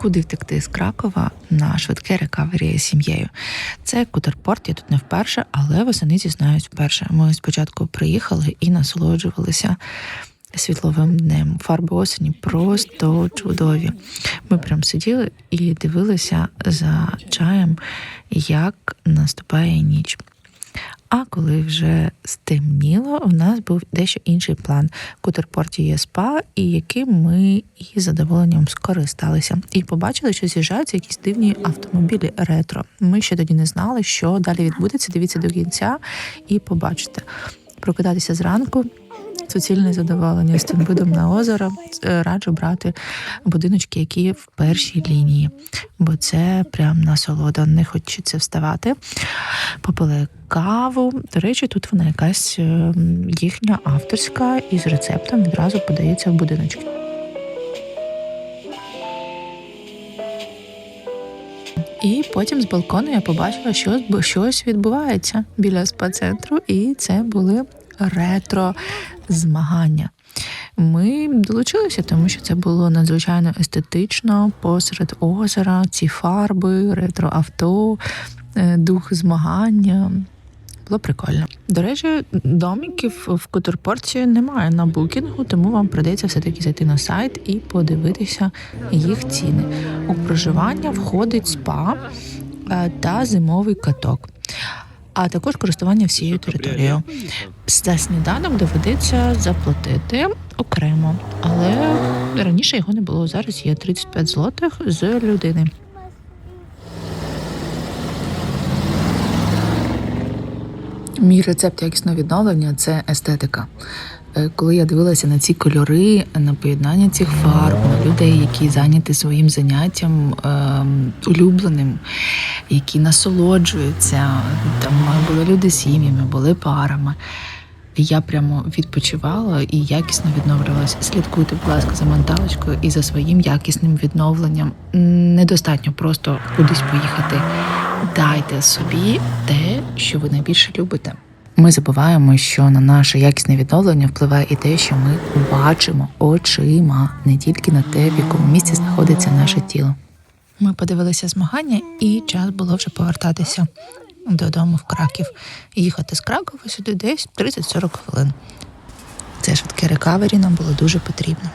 Куди втекти з Кракова на швидке рекавері з сім'єю? Це Кутерпорт, я тут не вперше, але восени зізнаюсь вперше. Ми спочатку приїхали і насолоджувалися світловим днем. Фарби осені просто чудові. Ми прям сиділи і дивилися за чаєм, як наступає ніч. А коли вже стемніло, у нас був дещо інший план. В Кутерпорті є спа, і яким ми із задоволенням скористалися. І побачили, що з'їжджаються якісь дивні автомобілі ретро. Ми ще тоді не знали, що далі відбудеться. Дивіться до кінця і побачите. Прокидатися зранку. Суцільне задоволення з тим видом на озеро Е, раджу брати будиночки, які в першій лінії, бо це прям насолода. Не хочеться вставати. Попили каву. До речі, тут вона якась е, їхня авторська і з рецептом відразу подається в будиночки. І потім з балкону я побачила, що щось відбувається біля спа-центру, і це були ретро змагання. Ми долучилися, тому що це було надзвичайно естетично посеред озера, ці фарби, ретро-авто, е, дух змагання. Було прикольно. До речі, доміків в Кутерпорті немає на букінгу, тому вам придеться все-таки зайти на сайт і подивитися їх ціни. У проживання входить спа е, та зимовий каток, а також користування всією територією. За сніданок доведеться заплатити окремо, але раніше його не було. Зараз є 35 злотих з людини. Мій рецепт якісного відновлення це естетика. Е, Коли я дивилася на ці кольори, на поєднання цих фарб, на людей, які зайняті своїм заняттям ем, улюбленим, які насолоджуються, там були люди з сім'ями, були парами. Я прямо відпочивала і якісно відновлювалася. Слідкуйте, будь ласка, за менталочкою і за своїм якісним відновленням. Недостатньо просто кудись поїхати. Дайте собі те, що ви найбільше любите. Ми забуваємо, що на наше якісне відновлення впливає і те, що ми бачимо очима, не тільки на те, в якому місці знаходиться наше тіло. Ми подивилися змагання, і час було вже повертатися додому в Краків. Їхати з Кракова сюди десь 30-40 хвилин. Це швидке рекавері нам було дуже потрібно.